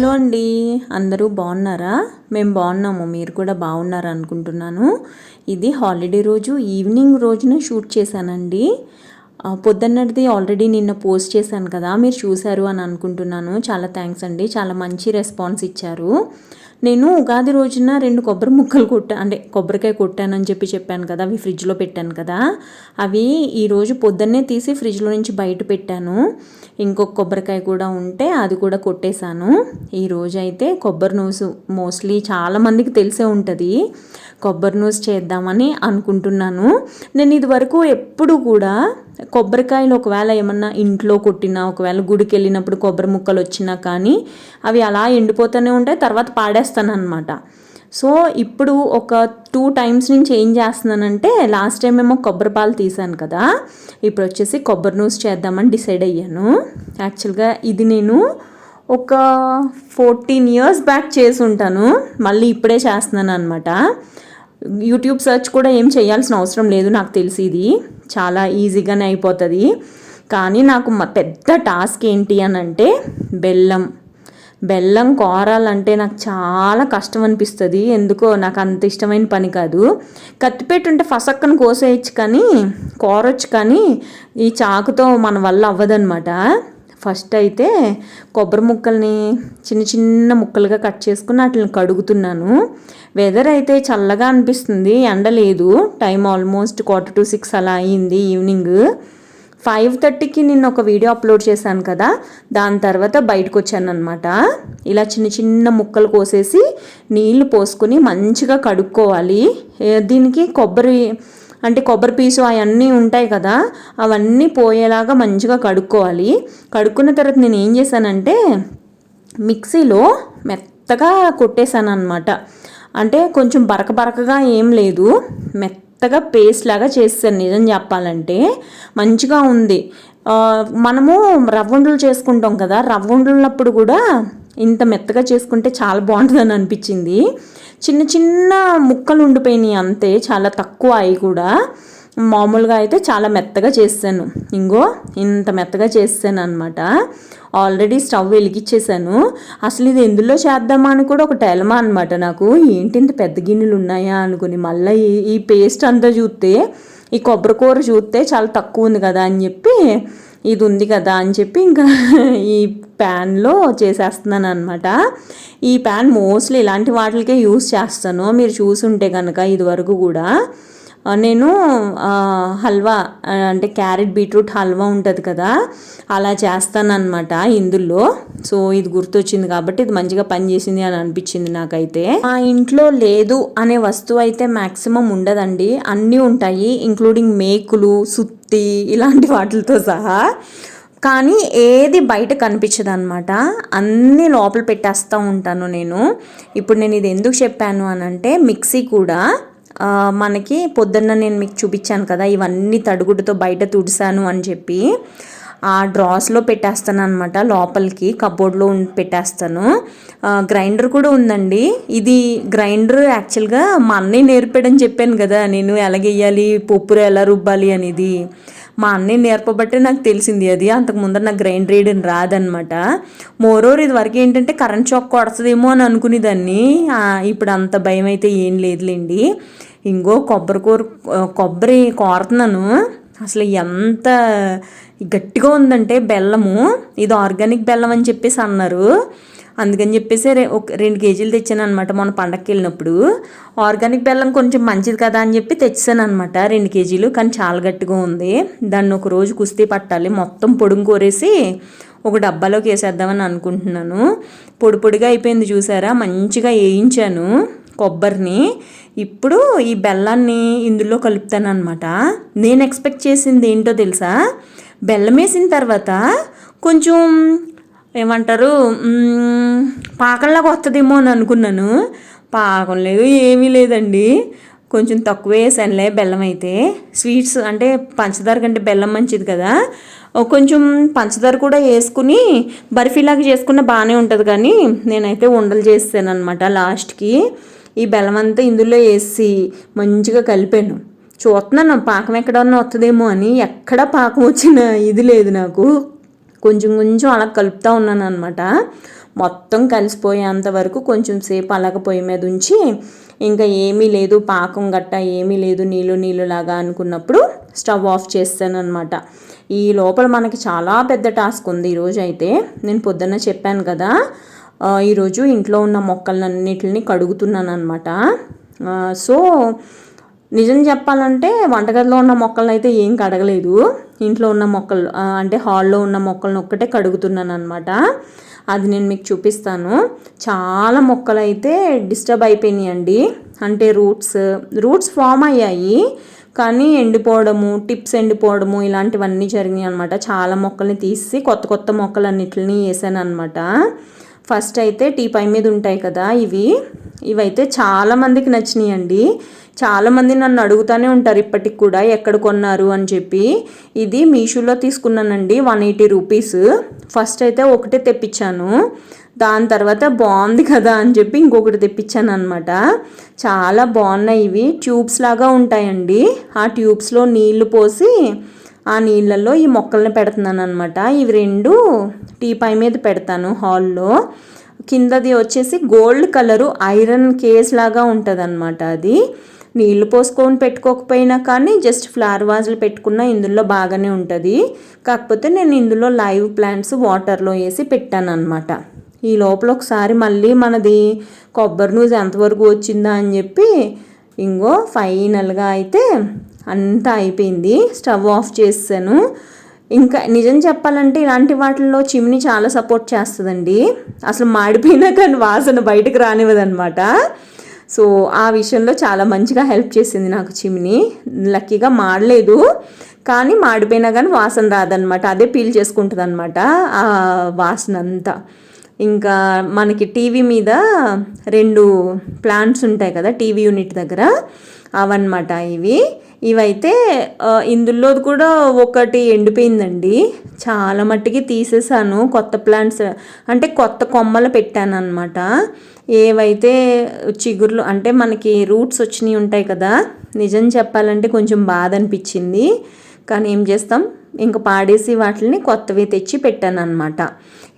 Hello అండి. అందరూ బాగున్నారా? మేము బాగున్నాము. మీరు కూడా బాగున్నారు అనుకుంటున్నాను. ఇది హాలిడే రోజు ఈవినింగ్ రోజున షూట్ చేశానండి. పొద్దున్నటిది ఆల్రెడీ నిన్న పోస్ట్ చేశాను కదా మీరు చూశారు అని అనుకుంటున్నాను. చాలా థ్యాంక్స్ అండి. చాలా మంచి రెస్పాన్స్ ఇచ్చారు. నేను ఉగాది రోజున రెండు కొబ్బరి ముక్కలు కొట్టా అంటే కొబ్బరికాయ కొట్టానని చెప్పి చెప్పాను కదా అవి ఫ్రిడ్జ్లో పెట్టాను కదా. అవి ఈరోజు పొద్దున్నే తీసి ఫ్రిడ్జ్లో నుంచి బయట పెట్టాను. ఇంకొక కొబ్బరికాయ కూడా ఉంటే అది కూడా కొట్టేశాను. ఈ అయితే కొబ్బరి నూసు మోస్ట్లీ చాలా మందికి తెలిసే ఉంటుంది. కొబ్బరి నూసు చేద్దామని అనుకుంటున్నాను. నేను ఇదివరకు ఎప్పుడు కూడా కొబ్బరికాయలు ఒకవేళ ఏమన్నా ఇంట్లో కొట్టినా ఒకవేళ గుడికి వెళ్ళినప్పుడు కొబ్బరి ముక్కలు వచ్చినా కానీ అవి అలా ఎండిపోతూనే ఉంటాయి తర్వాత పాడేస్తాను అనమాట సో ఇప్పుడు ఒక టూ టైమ్స్ నుంచి ఏం చేస్తున్నానంటే లాస్ట్ టైం ఏమో కొబ్బరి పాలు తీసాను కదా ఇప్పుడు వచ్చేసి కొబ్బరి నూస్ చేద్దామని డిసైడ్ అయ్యాను. యాక్చువల్గా ఇది నేను ఒక ఫోర్టీన్ ఇయర్స్ బ్యాక్ చేసి ఉంటాను మళ్ళీ ఇప్పుడే చేస్తున్నాను అనమాట యూట్యూబ్ సెర్చ్ కూడా ఏం చేయాల్సిన అవసరం లేదు నాకు తెలిసి ఇది. చాలా ఈజీగానే అయిపోతుంది. కానీ నాకు పెద్ద టాస్క్ ఏంటి అని అంటే బెల్లం. బెల్లం కోరాలంటే నాకు చాలా కష్టం అనిపిస్తుంది ఎందుకో నాకు అంత ఇష్టమైన పని కాదు. కత్తిపెట్టి ఉంటే ఫసక్కను కోసేయచ్చు కానీ కోరొచ్చు కానీ ఈ చాకుతో మన వల్ల అవ్వదన్నమాట. ఫస్ట్ అయితే కొబ్బరి ముక్కల్ని చిన్న చిన్న ముక్కలుగా కట్ చేసుకుని వాటిని కడుగుతున్నాను. వెదర్ అయితే చల్లగా అనిపిస్తుంది. ఎండ లేదు. Time almost quarter to six అలా అయింది ఈవినింగ్ ఫైవ్ థర్టీకి నిన్న ఒక వీడియో అప్లోడ్ చేశాను కదా. దాని తర్వాత బయటకు వచ్చాను అనమాట ఇలా చిన్న చిన్న ముక్కలు కోసేసి నీళ్ళు పోసుకొని మంచిగా కడుక్కోవాలి. దీనికి కొబ్బరి అంటే కొబ్బరి పీసు అవన్నీ ఉంటాయి కదా. అవన్నీ పోయేలాగా మంచిగా కడుక్కోవాలి. కడుక్కున్న తర్వాత నేను ఏం చేశానంటే మిక్సీలో మెత్తగా కొట్టేశాను అనమాట అంటే కొంచెం బరక బరకగా ఏం లేదు. మెత్తగా పేస్ట్ లాగా చేస్తాను నిజం చెప్పాలంటే మంచిగా ఉంది. మనము మనము రవ్వండులు చేసుకుంటాం కదా రవ్వండులప్పుడు కూడా ఇంత మెత్తగా చేసుకుంటే చాలా బాగుంటుందని అనిపించింది. చిన్న చిన్న ముక్కలు ఉండిపోయినాయి అంతే చాలా తక్కువ అవి కూడా. మామూలుగా అయితే చాలా మెత్తగా చేస్తాను. ఇంగో ఇంత మెత్తగా చేస్తాను అనమాట ఆల్రెడీ స్టవ్ వెలిగించేసాను అసలు ఇది ఎందులో చేద్దామా అని కూడా ఒక టెలమా అనమాట నాకు. ఏంటి ఇంత పెద్ద గిన్నెలు ఉన్నాయా అనుకుని మళ్ళీ ఈ పేస్ట్ అంతా చూస్తే ఈ కొబ్బరి కూర చూస్తే చాలా తక్కువ ఉంది కదా అని చెప్పి ఇది ఉంది కదా అని చెప్పి ఇంకా ఈ ప్యాన్లో చేసేస్తున్నాను అనమాట ఈ ప్యాన్ మోస్ట్లీ ఇలాంటి వాటికే యూస్ చేస్తాను. మీరు చూసుంటే కనుక ఇదివరకు కూడా. నేను హల్వా అంటే క్యారెట్ బీట్రూట్ హల్వా ఉంటుంది కదా అలా చేస్తానన్నమాట ఇందులో. సో ఇది గుర్తొచ్చింది కాబట్టి ఇది మంచిగా పనిచేసింది అని అనిపించింది నాకైతే. మా ఇంట్లో లేదు అనే వస్తువు అయితే మ్యాక్సిమం ఉండదండి. అన్నీ ఉంటాయి ఇంక్లూడింగ్ మేకులు సుత్తి ఇలాంటి వాటితో సహా. కానీ ఏది బయట కనిపించదు అనమాట అన్నీ లోపల పెట్టేస్తూ ఉంటాను నేను. ఇప్పుడు నేను ఇది ఎందుకు చెప్పాను అనంటే మిక్సీ కూడా మనకి పొద్దున్న నేను మీకు చూపించాను కదా ఇవన్నీ తడుగుడుతో బయట తుడిసాను అని చెప్పి ఆ డ్రాస్లో పెట్టేస్తాను అనమాట లోపలికి కబోర్డ్లో ఉం- పెట్టేస్తాను. గ్రైండర్ కూడా ఉందండి. ఇది గ్రైండర్ యాక్చువల్గా మా అన్నయ్య నేర్పాడని చెప్పాను కదా నేను ఎలాగేయాలి పప్పుర ఎలా రుబ్బాలి అనేది. మా అన్నయ్య నేర్పబట్టే నాకు తెలిసింది అది. అంతకు ముందర నాకు గ్రైండర్ వేయడం రాదనమాట మోరోర్ ఇది వరకు ఏంటంటే కరెంట్ షాక్ కొడతదేమో అని అనుకునేదాన్ని. ఇప్పుడు అంత భయం అయితే ఏం లేదులేండి. ఇంకో కొబ్బరి కూర కొబ్బరి కోరుతున్నాను. అసలు ఎంత గట్టిగా ఉందంటే బెల్లము. ఇది ఆర్గానిక్ బెల్లం అని చెప్పేసి అన్నారు. అందుకని చెప్పేసి రె- ఒక రెండు కేజీలు తెచ్చాను అనమాట మొన్న పండగకి వెళ్ళినప్పుడు. ఆర్గానిక్ బెల్లం కొంచెం మంచిది కదా అని చెప్పి తెచ్చాను అనమాట రెండు కేజీలు. కానీ చాలా గట్టిగా ఉంది. దాన్ని ఒక రోజు కుస్తీ పట్టాలి. మొత్తం పొడుము కోరేసి ఒక డబ్బాలోకి వేసేద్దామని అనుకుంటున్నాను. పొడి పొడిగా అయిపోయింది చూసారా? మంచిగా వేయించాను. కొబ్బరిని ఇప్పుడు ఈ బెల్లాన్ని ఇందులో కలుపుతాను అనమాట నేను ఎక్స్పెక్ట్ చేసింది ఏంటో తెలుసా? బెల్లం వేసిన తర్వాత కొంచెం ఏమంటారు? పాకంలాగా వస్తుందేమో అని అనుకున్నాను. పాకం లేదు ఏమీ లేదండి. కొంచెం తక్కువ వేసానులే బెల్లం అయితే. స్వీట్స్ అంటే పంచదార కంటే బెల్లం మంచిది కదా. కొంచెం పంచదార కూడా వేసుకుని బర్ఫీలాగా చేసుకున్న బాగానే ఉంటుంది కానీ నేనైతే ఉండలు చేసాను అనమాట లాస్ట్కి. ఈ బెల్లం అంతా ఇందులో వేసి మంచిగా కలిపాను. చూస్తున్నాను పాకం ఎక్కడన్నా వస్తుందేమో అని ఎక్కడ పాకం వచ్చిన ఇది లేదు నాకు. కొంచెం కొంచెం అలా కలుపుతూ ఉన్నాను అనమాట మొత్తం కలిసిపోయేంత వరకు కొంచెం సేపు అలాగ పొయ్యి మీద ఉంచి ఇంకా ఏమీ లేదు పాకం గట్ట ఏమీ లేదు నీళ్ళు నీళ్ళు లాగా అనుకున్నప్పుడు స్టవ్ ఆఫ్ చేస్తానమాట అనమాట ఈ లోపల మనకి చాలా పెద్ద టాస్క్ ఉంది ఈరోజు అయితే నేను పొద్దున్న చెప్పాను కదా ఈరోజు ఇంట్లో ఉన్న మొక్కలన్నిటిని కడుగుతున్నాను అనమాట సో నిజం చెప్పాలంటే వంటగదిలో ఉన్న మొక్కలను అయితే ఏం కడగలేదు. ఇంట్లో ఉన్న మొక్కలు అంటే హాల్లో ఉన్న మొక్కలను ఒక్కటే కడుగుతున్నాను అనమాట అది నేను మీకు చూపిస్తాను. చాలా మొక్కలు అయితే డిస్టర్బ్ అయిపోయినాయండి. అంటే రూట్స్ రూట్స్ ఫామ్ అయ్యాయి. కానీ ఎండిపోవడము టిప్స్ ఎండిపోవడము ఇలాంటివన్నీ జరిగినాయి అనమాట చాలా మొక్కల్ని తీసి కొత్త కొత్త మొక్కలన్నిటిని వేసాను అనమాట ఫస్ట్ అయితే టీ పై మీద ఉంటాయి కదా ఇవి. ఇవైతే చాలామందికి అండి చాలామంది నన్ను అడుగుతూనే ఉంటారు ఇప్పటికి కూడా ఎక్కడ కొన్నారు అని చెప్పి. ఇది మీషోలో తీసుకున్నానండి వన్ ఎయిటీ రూపీస్. ఫస్ట్ అయితే ఒకటే తెప్పించాను. దాని తర్వాత బాగుంది కదా అని చెప్పి ఇంకొకటి తెప్పించాను అనమాట చాలా బాగున్నాయి ఇవి. ట్యూబ్స్ లాగా ఉంటాయండి. ఆ ట్యూబ్స్లో నీళ్ళు పోసి ఆ నీళ్ళల్లో ఈ మొక్కల్ని పెడుతున్నాను అనమాట ఇవి రెండు టీ పై మీద పెడతాను హాల్లో. కిందది వచ్చేసి గోల్డ్ కలరు ఐరన్ కేస్ లాగా ఉంటుంది అనమాట అది. నీళ్ళు పోసుకొని పెట్టుకోకపోయినా కానీ జస్ట్ ఫ్లవర్ వాజులు పెట్టుకున్న ఇందులో బాగానే ఉంటుంది. కాకపోతే నేను ఇందులో లైవ్ ప్లాంట్స్ వాటర్లో వేసి పెట్టాను అనమాట ఈ లోపల ఒకసారి మళ్ళీ మనది కొబ్బరి నూజు ఎంతవరకు వచ్చిందా అని చెప్పి ఇంకో ఫైనల్గా అయితే అంతా అయిపోయింది. స్టవ్ ఆఫ్ చేసాను ఇంకా నిజం చెప్పాలంటే ఇలాంటి వాటిల్లో చిమ్ని చాలా సపోర్ట్ చేస్తుందండి. అసలు మాడిపోయినా కానీ వాసన బయటకు రానివ్వదనమాట సో ఆ విషయంలో చాలా మంచిగా హెల్ప్ చేసింది నాకు చిమ్ని. లక్కీగా మాడలేదు. కానీ మాడిపోయినా కానీ వాసన రాదనమాట అదే పీల్ చేసుకుంటుంది అనమాట ఆ వాసన అంతా ఇంకా మనకి టీవీ మీద రెండు ప్లాంట్స్ ఉంటాయి కదా టీవీ యూనిట్ దగ్గర. అవన్నమాట ఇవి. ఇవైతే ఇందులో కూడా ఒకటి ఎండిపోయిందండి. చాలా మట్టికి తీసేసాను. కొత్త ప్లాంట్స్ అంటే కొత్త కొమ్మలు పెట్టాను అనమాట ఏవైతే చిగుర్లు అంటే మనకి రూట్స్ వచ్చినాయి ఉంటాయి కదా నిజం చెప్పాలంటే కొంచెం బాధ అనిపించింది. కానీ ఏం చేస్తాం? ఇంక పాడేసి వాటిని కొత్తవి తెచ్చి పెట్టాను అనమాట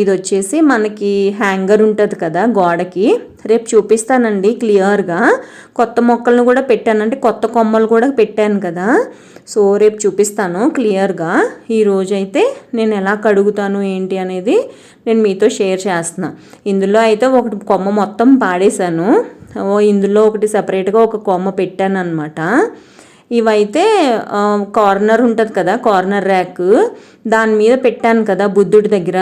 ఇది వచ్చేసి మనకి హ్యాంగర్ ఉంటుంది కదా గోడకి. రేపు చూపిస్తానండి క్లియర్గా. కొత్త మొక్కలను కూడా పెట్టాను అంటే కొత్త కొమ్మలు కూడా పెట్టాను కదా. సో రేపు చూపిస్తాను క్లియర్గా. ఈరోజైతే నేను ఎలా కడుగుతాను ఏంటి అనేది నేను మీతో షేర్ చేస్తున్నా. ఇందులో అయితే ఒకటి కొమ్మ మొత్తం పాడేశాను. ఇందులో ఒకటి సపరేట్గా ఒక కొమ్మ పెట్టాను అనమాట ఇవైతే కార్నర్ ఉంటుంది కదా కార్నర్ ర్యాక్ దాని మీద పెట్టాను కదా బుద్ధుడి దగ్గర.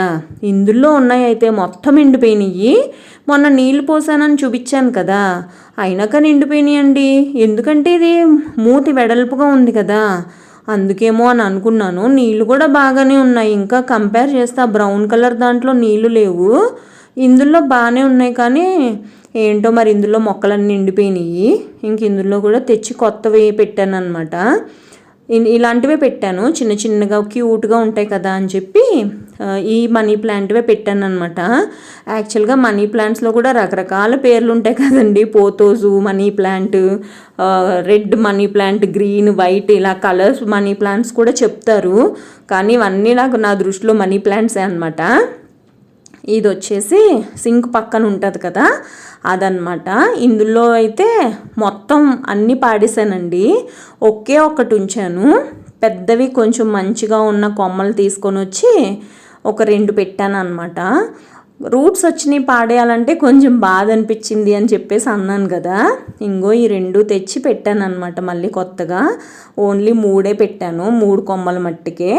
ఇందులో ఉన్నాయి అయితే మొత్తం ఎండిపోయినాయి మొన్న నీళ్ళు పోసానని చూపించాను కదా. అయినాక నిండిపోయినాయి అండి ఎందుకంటే ఇది మూతి వెడల్పుగా ఉంది కదా. అందుకేమో అని అనుకున్నాను. నీళ్ళు కూడా బాగానే ఉన్నాయి. ఇంకా కంపేర్ చేస్తే ఆ బ్రౌన్ కలర్ దాంట్లో నీళ్ళు లేవు. ఇందులో బాగానే ఉన్నాయి కానీ ఏంటో మరి ఇందులో మొక్కలన్నీ నిండిపోయినాయి. ఇంక ఇందులో కూడా తెచ్చి కొత్తవి పెట్టాను అనమాట ఇలాంటివే పెట్టాను. చిన్న చిన్నగా క్యూట్గా ఉంటాయి కదా అని చెప్పి ఈ మనీ ప్లాంట్వే పెట్టాను అనమాట యాక్చువల్గా మనీ ప్లాంట్స్లో కూడా రకరకాల పేర్లు ఉంటాయి కదండి. Pothos money plant red money plant green white ఇలా కలర్స్ మనీ ప్లాంట్స్ కూడా చెప్తారు. కానీ ఇవన్నీ నాకు నా దృష్టిలో మనీ ప్లాంట్సే అనమాట ఇది వచ్చేసి సింక్ పక్కన ఉంటుంది కదా అదనమాట ఇందులో అయితే మొత్తం అన్నీ పాడేశానండి ఒకే ఒక్కటి ఉంచాను పెద్దవి కొంచెం మంచిగా ఉన్న కొమ్మలు తీసుకొని వచ్చి ఒక రెండు పెట్టాను అనమాట రూట్స్ వచ్చినాయి పాడేయాలంటే కొంచెం బాధ అనిపించింది అని చెప్పేసి అన్నాను కదా. ఇంగో ఈ రెండు తెచ్చి పెట్టాను అనమాట మళ్ళీ కొత్తగా. ఓన్లీ మూడే పెట్టాను మూడు కొమ్మల మట్టికే.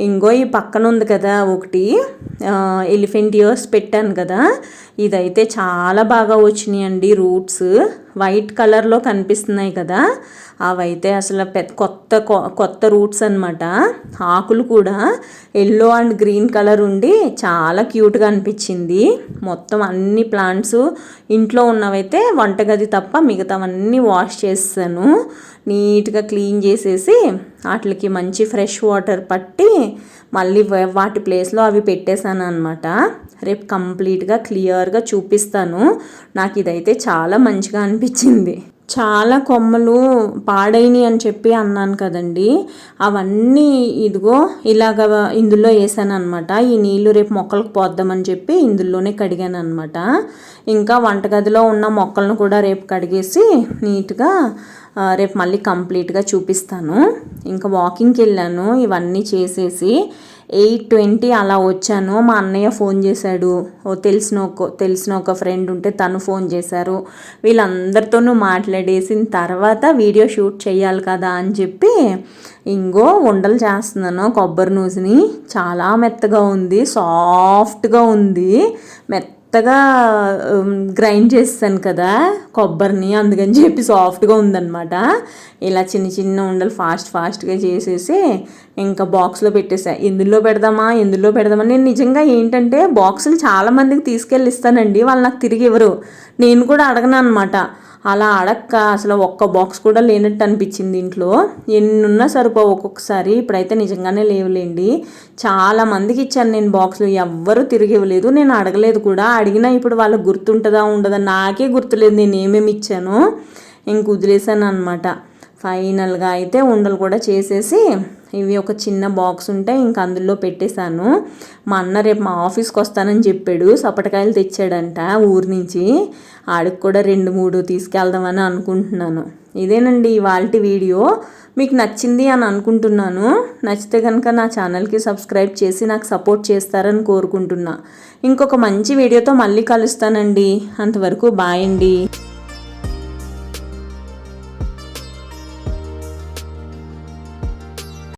ఇంగో ఈ పక్కన ఉంది కదా ఒకటి ఎలిఫెంట్ ఇయర్స్ పెట్టాను కదా. ఇదైతే చాలా బాగా వచ్చినాయండి రూట్స్. వైట్ కలర్లో కనిపిస్తున్నాయి కదా. అవైతే అసలు పెద్ద కొత్త కొత్త రూట్స్ అనమాట ఆకులు కూడా ఎల్లో అండ్ గ్రీన్ కలర్ ఉండి చాలా క్యూట్గా అనిపించింది. మొత్తం అన్ని ప్లాంట్స్ ఇంట్లో ఉన్నవైతే వంటగది తప్ప మిగతావన్నీ వాష్ చేస్తాను. నీట్గా క్లీన్ చేసేసి వాటికి మంచి ఫ్రెష్ వాటర్ పట్టి మళ్ళీ వాటి ప్లేస్లో అవి పెట్టేశాను అనమాట రేపు కంప్లీట్గా క్లియర్గా చూపిస్తాను. నాకు ఇదైతే చాలా మంచిగా అనిపించింది. చాలా కొమ్మలు పాడైనవి అని చెప్పి అన్నాను కదండి. అవన్నీ ఇదిగో ఇలాగ ఇందులో వేసాను అనమాట ఈ నీళ్ళు రేపు మొక్కలకు పోద్దామని చెప్పి ఇందులోనే కడిగాను అనమాట ఇంకా వంటగదిలో ఉన్న మొక్కలను కూడా రేపు కడిగేసి నీట్గా రేపు మళ్ళీ కంప్లీట్గా చూపిస్తాను. ఇంకా వాకింగ్కి వెళ్ళాను ఇవన్నీ చేసేసి ఎయిట్ ట్వంటీ అలా వచ్చాను. మా అన్నయ్య ఫోన్ చేశాడు. ఓ తెలిసిన ఒక తెలిసిన ఒక ఫ్రెండ్ ఉంటే తను ఫోన్ చేశారు. వీళ్ళందరితోనూ మాట్లాడేసిన తర్వాత వీడియో షూట్ చేయాలి కదా అని చెప్పి ఇంగో ఉండలు చేస్తున్నాను కొబ్బరి నూజుని. చాలా మెత్తగా ఉంది సాఫ్ట్గా ఉంది మెత్త మెత్తగా గ్రైండ్ చేస్తాను కదా కొబ్బరిని అందుకని చెప్పి సాఫ్ట్గా ఉందన్నమాట. ఇలా చిన్న చిన్న ఉండలు ఫాస్ట్ ఫాస్ట్గా చేసేసి ఇంకా బాక్స్లో పెట్టేసా. ఎందులో పెడదామా ఎందులో పెడదామా? నేను నిజంగా ఏంటంటే బాక్సులు చాలా మందికి తీసుకెళ్ళి ఇస్తానండి వాళ్ళు నాకు తిరిగి ఇవ్వరు. నేను కూడా అడగను అనమాట అలా అడక్క అసలు ఒక్క బాక్స్ కూడా లేనట్టు అనిపించింది ఇంట్లో. ఎన్నున్నా సరిపో ఒక్కొక్కసారి. ఇప్పుడైతే నిజంగానే లేవులేండి. చాలా మందికి ఇచ్చాను నేను బాక్సులు ఎవ్వరూ తిరిగి ఇవ్వలేదు నేను అడగలేదు కూడా. అడిగినా ఇప్పుడు వాళ్ళకి గుర్తుంటుందా ఉండదా? నాకే గుర్తులేదు నేను ఏమేమి ఇచ్చాను. ఇంక వదిలేసాను అనమాట ఫైనల్గా అయితే ఉండలు కూడా చేసేసి ఇవి ఒక చిన్న బాక్స్ ఉంటే ఇంక అందులో పెట్టేశాను. మా అన్న రేపు మా ఆఫీస్కి వస్తానని చెప్పాడు. సపటకాయలు తెచ్చాడంట ఊరి నుంచి. ఆడికి కూడా రెండు మూడు తీసుకెళ్దామని అనుకుంటున్నాను. ఇదేనండి ఇవాళ వీడియో. మీకు నచ్చింది అని అనుకుంటున్నాను. నచ్చితే కనుక నా ఛానల్కి సబ్స్క్రైబ్ చేసి నాకు సపోర్ట్ చేస్తారని కోరుకుంటున్నా. ఇంకొక మంచి వీడియోతో మళ్ళీ కలుస్తానండి. అంతవరకు బాయ్ అండి.